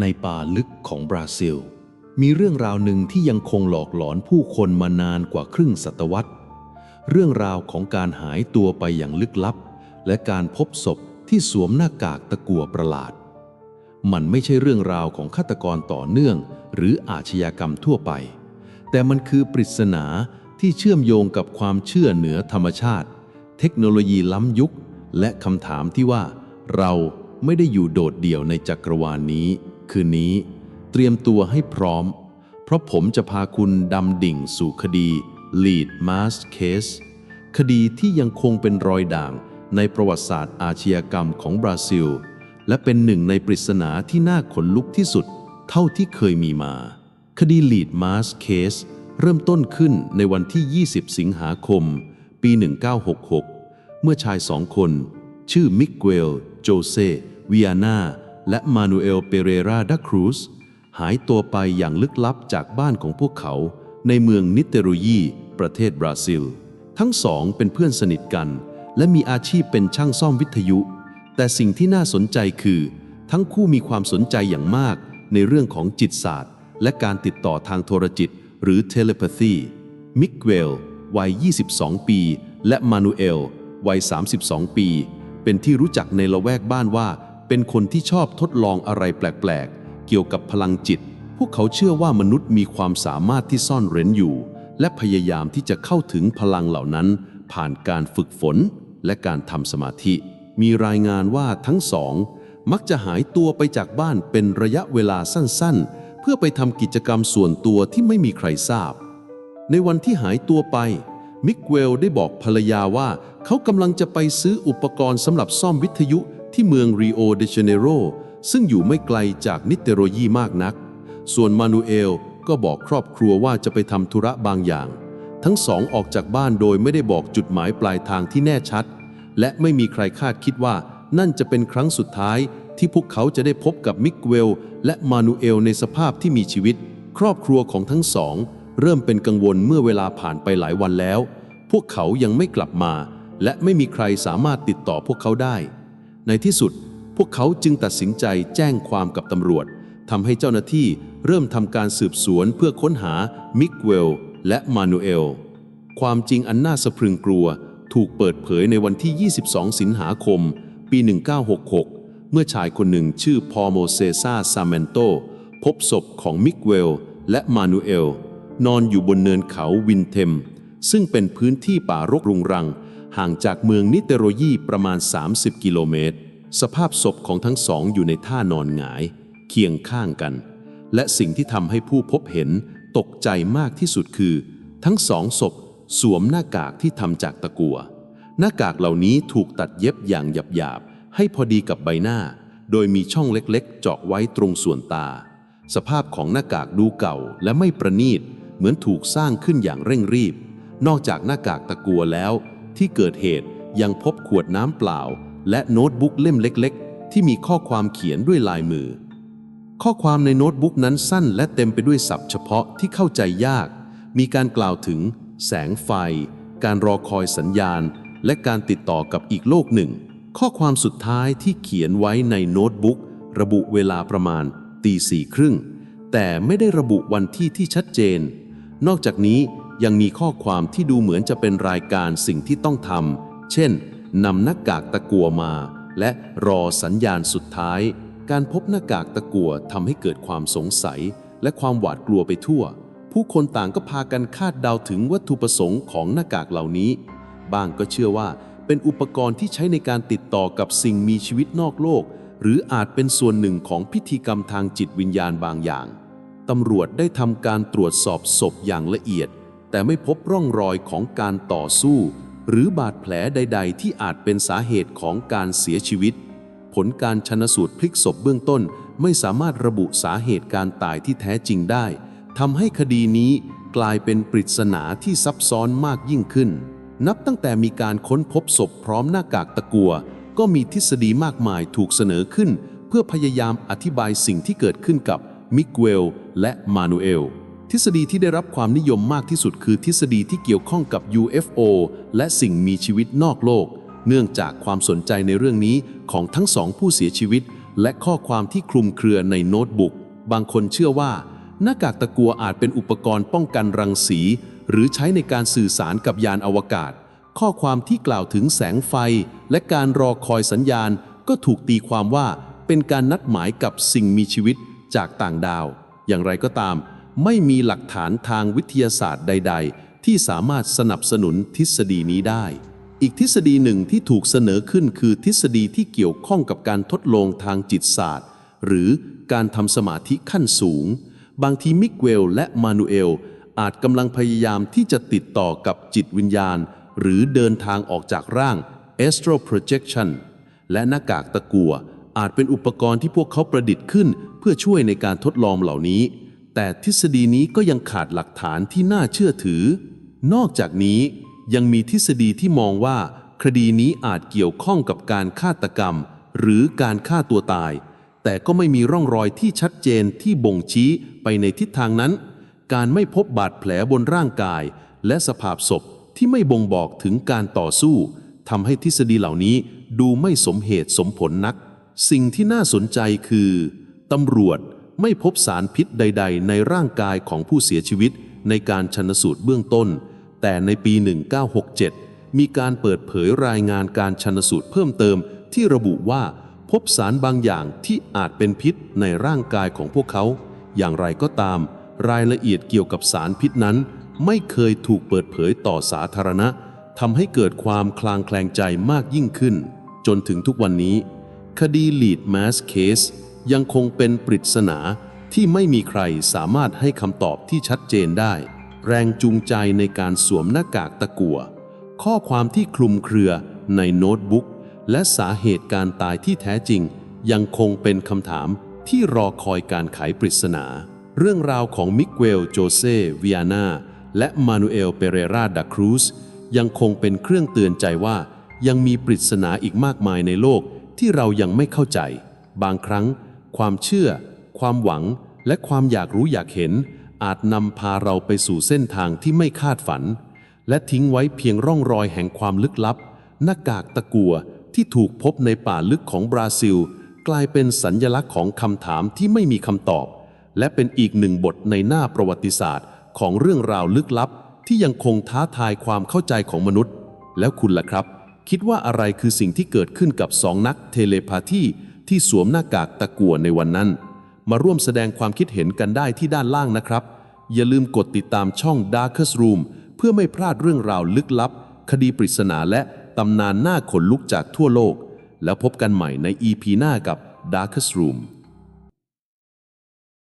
ในป่าลึกของบราซิล มีเรื่องราวหนึ่งที่ยังคงหลอกหลอนผู้คนมานานกว่าครึ่งศตวรรษ เรื่องราวของการหายตัวไปอย่างลึกลับ และการพบศพที่สวมหน้ากากตะกัวประหลาด มันไม่ใช่เรื่องราวของฆาตกรต่อเนื่อง หรืออาชญากรรมทั่วไป แต่มันคือปริศนาที่เชื่อมโยงกับความเชื่อเหนือธรรมชาติ เทคโนโลยีล้ำยุค และคำถามที่ว่า เราไม่ได้อยู่โดดเดี่ยวในจักรวาลนนี้ คืนนี้เตรียมตัวให้พร้อม เพราะผมจะพาคุณดำดิ่งสู่คดี Lead Mass Case คดีที่ยังคงเป็นรอยด่างในประวัติศาสตร์อาชญากรรมของบราซิล และเป็นหนึ่งในปริศนาที่น่าขนลุกที่สุดเท่าที่เคยมีมา คดี Lead Mass Case เริ่มต้นขึ้นในวันที่ 20 สิงหาคม ปี 1966 เมื่อชายสองคน ชื่อมิเกล โจเซวิอานา และมานูเอล เปเรราดาครูสหายตัวไปอย่างลึกลับจากบ้านของพวกเขา ในเมืองนิเตโรยีประเทศบราซิล ทั้งสองเป็นเพื่อนสนิทกัน และมีอาชีพเป็นช่างซ่อมวิทยุ แต่สิ่งที่น่าสนใจคือ ทั้งคู่มีความสนใจอย่างมากในเรื่องของจิตศาสตร์ และการติดต่อทางโทรจิต หรือเทเลพาธีมิกเกลวัย 22 ปี และมานูเอล วัย 32 ปี เป็นที่รู้จักในละแวกบ้านว่า เป็นคนที่ชอบทดลองอะไรแปลกๆ เกี่ยวกับพลังจิต พวกเขาเชื่อว่ามนุษย์มีความสามารถที่ซ่อนเร้นอยู่ และพยายามที่จะเข้าถึงพลังเหล่านั้น ผ่านการฝึกฝนและการทำสมาธิ มีรายงานว่าทั้งสอง มักจะหายตัวไปจากบ้านเป็นระยะเวลาสั้นๆ เพื่อไปทำกิจกรรมส่วนตัวที่ไม่มีใครทราบ ในวันที่หายตัวไปมิกเวลได้บอกภรรยาว่า เขากำลังจะไปซื้ออุปกรณ์สำหรับซ่อมวิทยุ ที่เมืองริโอเดจเนโรซึ่งอยู่ไม่ไกลจากนิเตโรยีมากนัก ส่วนมานูเอลก็บอกครอบครัวว่าจะไปทำธุระบางอย่าง ทั้งสองออกจากบ้านโดยไม่ได้บอกจุดหมายปลายทางที่แน่ชัด และไม่มีใครคาดคิดว่านั่นจะเป็นครั้งสุดท้ายที่พวกเขาจะได้พบกับมิกเวลและมานูเอลในสภาพที่มีชีวิต ครอบครัวของทั้งสอง เริ่มเป็นกังวลเมื่อเวลาผ่านไปหลายวันแล้ว พวกเขายังไม่กลับมา และไม่มีใครสามารถติดต่อพวกเขาได้ ในที่สุดพวกเขาจึงตัดสินใจแจ้งความกับตำรวจทำให้เจ้าหน้าที่เริ่มทำการสืบสวนเพื่อค้นหามิกเวลและมานูเอล ความจริงอันน่าสะพรึงกลัว ถูกเปิดเผยในวันที่ 22 สิงหาคม ปี 1966 เมื่อชายคนหนึ่งชื่อพอโมเซซาซาเมนโต พบศพของมิกเวลและมานูเอล นอนอยู่บนเนินเขาวินเทม ซึ่งเป็นพื้นที่ป่ารกรุงรัง ห่างจากเมืองนิเตโรยีประมาณ 30 กิโลเมตร สภาพศพของทั้งสองอยู่ในท่านอนหงาย เคียงข้างกัน และสิ่งที่ทำให้ผู้พบเห็นตกใจมากที่สุดคือ ทั้งสองศพสวมหน้ากากที่ทำจากตะกั่วหน้ากากเหล่านี้ถูกตัดเย็บอย่างหยาบๆ ให้พอดีกับใบหน้า โดยมีช่องเล็กๆ เจาะไว้ตรงส่วนตา สภาพของหน้ากากดูเก่าและไม่ประณีต เหมือนถูกสร้างขึ้นอย่างเร่งรีบ นอกจากหน้ากากตะกัวแล้ว ที่เกิดเหตุยังพบขวดน้ำเปล่า และโน้ตบุ๊กเล่มเล็ก ๆ ที่มีข้อความเขียนด้วยลายมือ ข้อความในโน้ตบุ๊กนั้นสั้นและเต็มไปด้วยศัพท์เฉพาะที่เข้าใจยาก มีการกล่าวถึง แสงไฟ การรอคอยสัญญาณ และการติดต่อกับอีกโลกหนึ่ง ข้อความสุดท้ายที่เขียนไว้ในโน้ตบุ๊กระบุเวลาประมาณตีสี่ครึ่งแต่ไม่ได้ระบุวันที่ที่ชัดเจน นอกจากนี้ ยังมีข้อความที่ดูเหมือนจะเป็นรายการสิ่งที่ต้องทำ เช่น นำหน้ากากตะกัวมา และรอสัญญาณสุดท้าย การพบหน้ากากตะกัวทำให้เกิดความสงสัย และความหวาดกลัวไปทั่ว ผู้คนต่างก็พากันคาดเดาถึงวัตถุประสงค์ของหน้ากากเหล่านี้ บางก็เชื่อว่าเป็นอุปกรณ์ที่ใช้ในการติดต่อกับสิ่งมีชีวิตนอกโลก หรืออาจเป็นส่วนหนึ่งของพิธีกรรมทางจิตวิญญาณบางอย่างตำรวจได้ทำการตรวจสอบศพอย่างละเอียด แต่ไม่พบร่องรอยของการต่อสู้ หรือบาดแผลใด ๆ ที่อาจเป็นสาเหตุของการเสียชีวิต ผลการชนสูตรพลิกศพเบื้องต้นไม่สามารถระบุสาเหตุการตายที่แท้จริงได้ทำให้คดีนี้กลายเป็นปริศนาที่ซับซ้อนมากยิ่งขึ้น นับตั้งแต่มีการค้นพบศพพร้อมหน้ากากตะกัว ก็มีทฤษฎีมากมายถูกเสนอขึ้น เพื่อพยายามอธิบายสิ่งที่เกิดขึ้นกับมิเกลและมานูเอล ทฤษฎีที่ได้รับความนิยมมากที่สุดคือทฤษฎีที่เกี่ยวข้องกับ UFO และสิ่งมีชีวิตนอกโลก เนื่องจากความสนใจในเรื่องนี้ของทั้งสองผู้เสียชีวิต และข้อความที่คลุมเครือในโน้ตบุ๊ก บางคนเชื่อว่า หน้ากากตะกัวอาจเป็นอุปกรณ์ป้องกันรังสี หรือใช้ในการสื่อสารกับยานอวกาศ ข้อความที่กล่าวถึงแสงไฟ และการรอคอยสัญญาณ ก็ถูกตีความว่าเป็นการนัดหมายกับสิ่งมีชีวิตจากต่างดาว อย่างไรก็ตาม ไม่มีหลักฐานทางวิทยาศาสตร์ใด ๆ ที่สามารถสนับสนุนทฤษฎีนี้ได้ อีกทฤษฎีหนึ่งที่ถูกเสนอขึ้นคือทฤษฎีที่เกี่ยวข้องกับการทดลองทางจิตศาสตร์ หรือการทำสมาธิขั้นสูง บางทีมิกเวลและมานูเอลอาจกำลังพยายามที่จะติดต่อกับจิตวิญญาณ หรือเดินทางออกจากร่าง astral projection และหน้ากากตะกัวอาจเป็นอุปกรณ์ที่พวกเขาประดิษฐ์ขึ้น เพื่อช่วยในการทดลองเหล่านี้ แต่ทฤษฎีนี้ก็ยังขาดหลักฐานที่น่าเชื่อถือ นอกจากนี้ยังมีทฤษฎีที่มองว่า คดีนี้อาจเกี่ยวข้องกับการฆาตกรรม หรือการฆ่าตัวตาย แต่ก็ไม่มีร่องรอยที่ชัดเจนที่บ่งชี้ไปในทิศทางนั้น การไม่พบบาดแผลบนร่างกาย และสภาพศพที่ไม่บ่งบอกถึงการต่อสู้ทำให้ทฤษฎีเหล่านี้ดูไม่สมเหตุสมผลนัก สิ่งที่น่าสนใจคือตำรวจ ไม่พบสารพิษใด ๆ ในร่างกายของผู้เสียชีวิตในการชันสูตรเบื้องต้น แต่ในปี 1967 มีการเปิดเผยรายงานการชันสูตรเพิ่มเติมที่ระบุว่าพบสารบางอย่างที่อาจเป็นพิษในร่างกายของพวกเขา อย่างไรก็ตาม รายละเอียดเกี่ยวกับสารพิษนั้น ไม่เคยถูกเปิดเผยต่อสาธารณะทำให้เกิดความคลางแคลงใจมากยิ่งขึ้น จนถึงทุกวันนี้ คดี Lead Mass Case ยังคงเป็นปริศนาที่ไม่มีใครสามารถให้คำตอบที่ชัดเจนได้ แรงจูงใจในการสวมหน้ากากตะกัว ข้อความที่คลุมเครือในโน้ตบุ๊ก และสาเหตุการตายที่แท้จริง ยังคงเป็นคำถามที่รอคอยการไขปริศนา เรื่องราวของมิเกลโจเซวิอานาและมานูเอลเปเรราดาครูสยังคงเป็นเครื่องเตือนใจว่ายังมีปริศนาอีกมากมายในโลกที่เรายังไม่เข้าใจ บางครั้ง ความเชื่อ ความหวัง และความอยากรู้อยากเห็น อาจนำพาเราไปสู่เส้นทางที่ไม่คาดฝัน และทิ้งไว้เพียงร่องรอยแห่งความลึกลับ หน้ากากตะกัวที่ถูกพบในป่าลึกของบราซิล กลายเป็นสัญญลักษณ์ของคำถามที่ไม่มีคำตอบ และเป็นอีกหนึ่งบทในหน้าประวัติศาสตร์ ของเรื่องราวลึกลับ ที่ยังคงท้าทายความเข้าใจของมนุษย์ แล้วคุณล่ะครับ คิดว่าอะไรคือสิ่งที่เกิดขึ้นกับสองนักเทเลพาธี ที่สวมหน้ากากตะกัวในวันนั้น มาร่วมแสดงความคิดเห็นกันได้ที่ด้านล่างนะครับ อย่าลืมกดติดตามช่อง Darkest Room เพื่อไม่พลาดเรื่องราวลึกลับ คดีปริศนาและตำนานหน้าขนลุกจากทั่วโลก แล้วพบกันใหม่ใน EP หน้ากับ Darkest Room